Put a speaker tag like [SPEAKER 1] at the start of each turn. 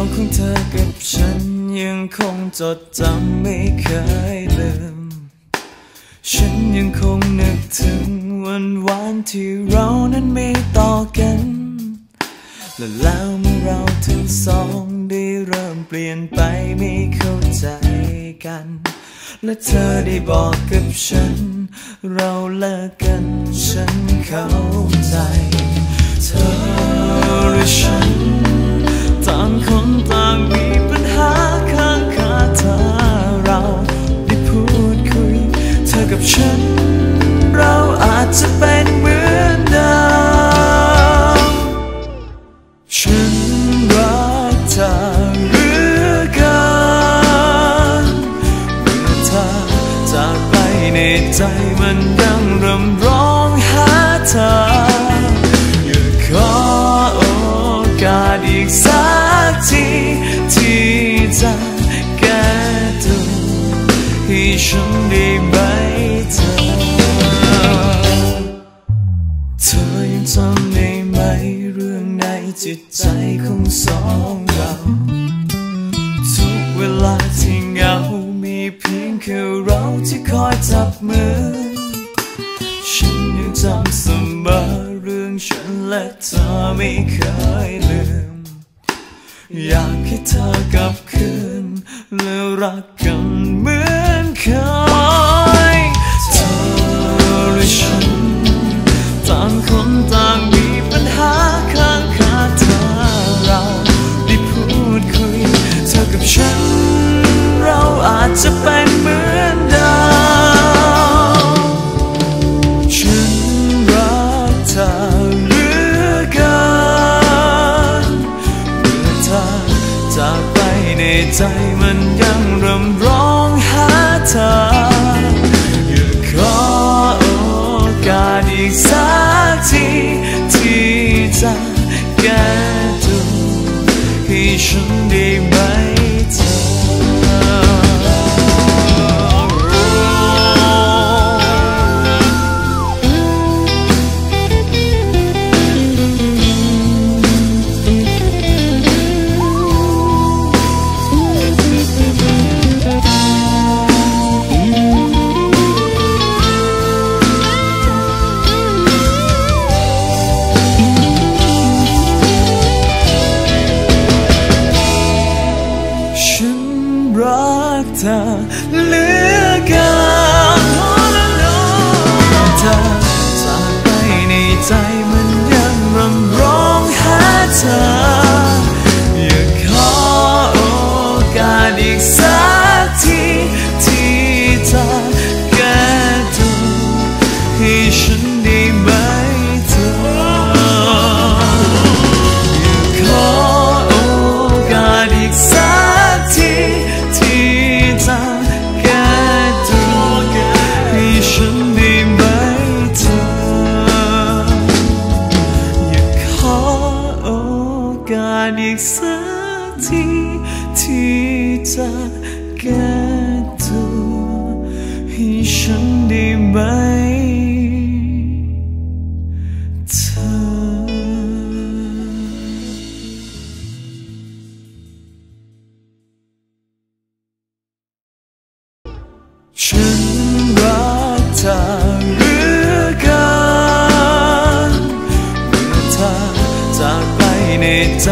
[SPEAKER 1] าวของเธอกับฉันยังคงจดจำไม่เคยลืม ฉันยังคงนึกถึงวันวานที่เรานั้นมีต่อกัน และแล้วเมื่อเราทั้งสองได้เริ่มเปลี่ยนไปไม่เข้าใจกัน และเธอได้บอกกับฉัน เราเลิกกันฉันเข้าใจ เธอหรือฉัน เราอาจจะเป็นเหมือนเดิมฉันรักเธอหลือกินเมื่อเธอจากไปในใจมันยังรำร้องหาเธออยากขอโอกาสอีกสักทีที่จะแก้ตัวให้ฉันได้ไหม เธอเธอยังจำได้ไหมเรื่องในจิตใจของสองเรา ทุกเวลาที่เหงา มีเพียงแค่เราที่คอยจับมือ ฉันยังจำเสมอเรื่องฉันและเธอไม่เคยลืม อยากให้เธอกลับคืนและรักกันเหมือน จากไปในใจมันยังรำร้องหาเธออยากขอโอกาสอีกสักทีที่จะแก้ตัวให้ฉันได้ เหลือเกินเธอจากไปในใจ ที่ที่จะแก้ตัวให้ฉันได้ไหมเธอฉันรักเธอหลือกินเมื่อเธอจากไปในใจ